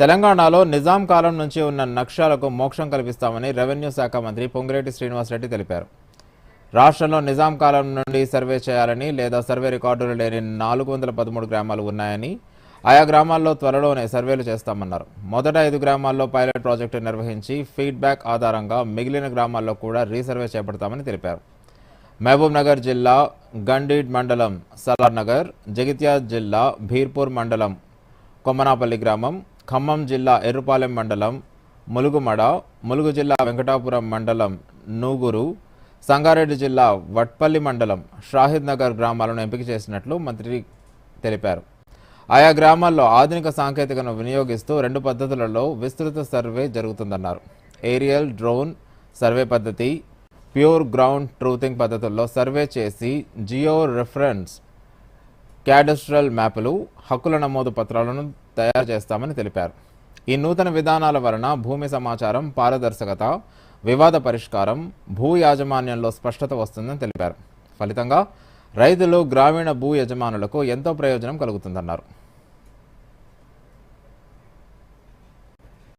తెలంగాణలో నిజాం కాలం నుంచి ఉన్న నక్ష్యాలకు మోక్షం కల్పిస్తామని రెవెన్యూ శాఖ మంత్రి పొంగిరెడ్డి శ్రీనివాసరెడ్డి తెలిపారు. రాష్ట్రంలో నిజాం కాలం నుండి సర్వే చేయాలని లేదా సర్వే రికార్డులు లేని నాలుగు వందల పదమూడు గ్రామాలు ఉన్నాయని ఆయా గ్రామాల్లో త్వరలోనే సర్వేలు చేస్తామన్నారు. మొదట ఐదు గ్రామాల్లో పైలట్ ప్రాజెక్టు నిర్వహించి ఫీడ్బ్యాక్ ఆధారంగా మిగిలిన గ్రామాల్లో కూడా రీసర్వే చేపడతామని తెలిపారు. మహబూబ్నగర్ జిల్లా గండీడ్ మండలం సలార్ నగర్ జగిత్యాల జిల్లా భీర్పూర్ మండలం కొమ్మనాపల్లి గ్రామం ఖమ్మం జిల్లా ఎర్రుపాలెం మండలం ములుగుమడ ములుగు జిల్లా వెంకటాపురం మండలం నూగురు సంగారెడ్డి జిల్లా వట్పల్లి మండలం షాహిద్ నగర్ గ్రామాలను ఎంపిక చేసినట్లు మంత్రి తెలిపారు. ఆయా గ్రామాల్లో ఆధునిక సాంకేతికను వినియోగిస్తూ రెండు పద్ధతులలో విస్తృత సర్వే జరుగుతుందన్నారు. ఏరియల్ డ్రోన్ సర్వే పద్ధతి ప్యూర్ గ్రౌండ్ ట్రూతింగ్ పద్ధతుల్లో సర్వే చేసి జియో రిఫరెన్స్ క్యాడస్ట్రల్ మ్యాపులు హక్కుల నమోదు పత్రాలను తయారు చేస్తామని తెలిపారు. ఈ నూతన విధానాల వలన భూమి సమాచారం పారదర్శకత వివాద పరిష్కారం భూ యాజమాన్యంలో స్పష్టత వస్తుందని తెలిపారు. ఫలితంగా రైతులు గ్రామీణ భూ యజమానులకు ఎంతో ప్రయోజనం కలుగుతుందన్నారు.